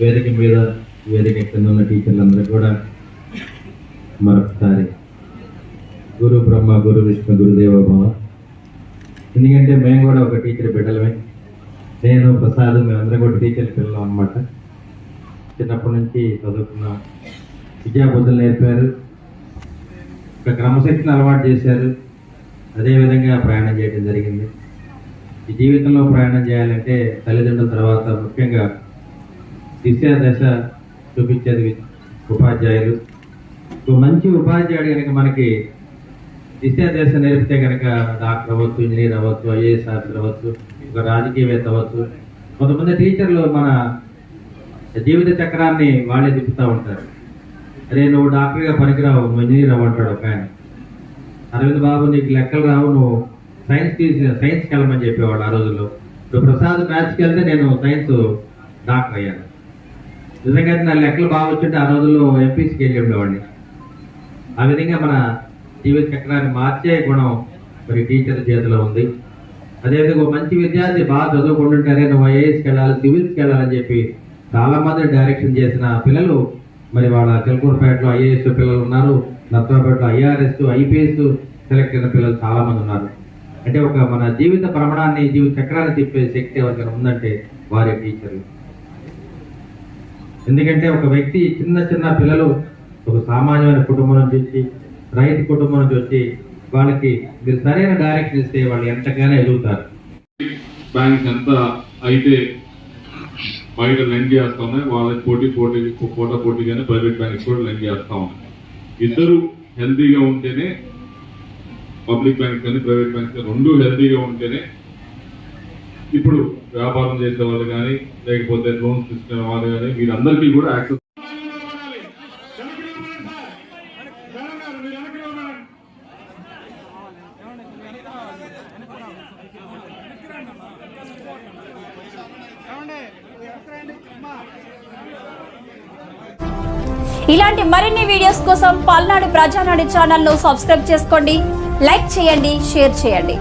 వేదిక మీద వేదిక కింద ఉన్న టీచర్లందరూ కూడా మరొకసారి గురు బ్రహ్మ గురు విష్ణు గురుదేవ భవ. ఎందుకంటే మేము కూడా ఒక టీచర్ బిడ్డలమే. నేను ప్రసాద్ మేమందరం కూడా టీచర్ పిల్లలు అన్నమాట. చిన్నప్పటి నుంచి చదువుకున్నాం విద్యాబుద్ధులు నేర్పారు. ఒక క్రమశిక్షణ అలవాటు చేశారు. అదేవిధంగా ప్రయాణం చేయడం జరిగింది. ఈ జీవితంలో ప్రయాణం చేయాలంటే తల్లిదండ్రుల తర్వాత ముఖ్యంగా దిశాదశ చూపించేది ఉపాధ్యాయులు. ఒక మంచి ఉపాధ్యాయుడు కనుక మనకి దిశాదశ నేర్పితే కనుక డాక్టర్ అవ్వచ్చు ఇంజనీర్ అవ్వచ్చు ఐఏఎస్ ఆఫీసర్ అవ్వచ్చు ఒక రాజకీయవేత్త అవ్వచ్చు. కొంతమంది టీచర్లు మన జీవిత చక్రాన్ని వాళ్ళే తిప్పుతూ ఉంటారు. అరే నువ్వు డాక్టర్గా పనికిరావు నువ్వు ఇంజనీర్ అవ్వంటాడు ఒక ఆయన. అరవింద్ బాబు నీకు లెక్కలు రావు నువ్వు సైన్స్ తీసి సైన్స్కి వెళ్ళమని చెప్పేవాడు ఆ రోజుల్లో. ఇప్పుడు ప్రసాద్ మ్యాథ్స్కి వెళ్తే నేను సైన్స్ డాక్టర్ అయ్యాను. నిజంగా అయితే నా లెక్కలు బాగా వచ్చింటే ఆ రోజుల్లో ఎంపీసీకి వెళ్ళి ఉండేవాడిని. ఆ విధంగా మన జీవిత చక్రాన్ని మార్చే గుణం మరి టీచర్ చేతిలో ఉంది. అదేవిధంగా ఒక మంచి విద్యార్థి బాగా చదువుకుంటుంటారే నువ్వు ఐఏఎస్కి వెళ్ళాలి సివిల్స్కి వెళ్ళాలని చెప్పి చాలామంది డైరెక్షన్ చేసిన పిల్లలు మరి వాళ్ళ చిలకూరుపేటలో ఐఏఎస్ పిల్లలు ఉన్నారు. నర్సరాపేటలో ఐఆర్ఎస్ ఐపీఎస్ సెలెక్ట్ అయిన పిల్లలు చాలామంది ఉన్నారు. అంటే ఒక మన జీవిత భ్రమణాన్ని జీవిత చక్రాన్ని తిప్పే శక్తి ఎవరికైనా ఉందంటే వారి టీచర్లు. ఎందుకంటే ఒక వ్యక్తి చిన్న చిన్న పిల్లలు ఒక సామాన్యమైన కుటుంబం నుంచి వచ్చి రైతు కుటుంబం నుంచి వచ్చి వాళ్ళకి మీరు సరైన డైరెక్షన్ ఇస్తే వాళ్ళు ఎంతగానో ఎదుగుతారు. బ్యాంక్స్ ఎంత అయితే బయట లెండ్ చేస్తా ఉన్నాయి. వాళ్ళకి పోటీ పోటీ పోటీ పోటీగానే ప్రైవేట్ బ్యాంక్స్ కూడా లెండ్ చేస్తా ఉన్నాయి. ఇద్దరు హెల్తీగా ఉంటేనే పబ్లిక్ బ్యాంక్స్ కానీ ప్రైవేట్ బ్యాంక్స్ కానీ రెండు హెల్తీగా ఉంటేనే ఇప్పుడు వ్యాపారం చేసే వాళ్ళు కానీ లేకపోతే లోన్స్ తీసుకునే వాళ్ళు కానీ వీరందరికీ కూడా యాక్సెస్ ఇలాంటి మరిన్ని వీడియోస్ కోసం పల్నాడు ప్రజానాడు ఛానల్ను సబ్స్క్రైబ్ చేసుకోండి లైక్ చేయండి షేర్ చేయండి.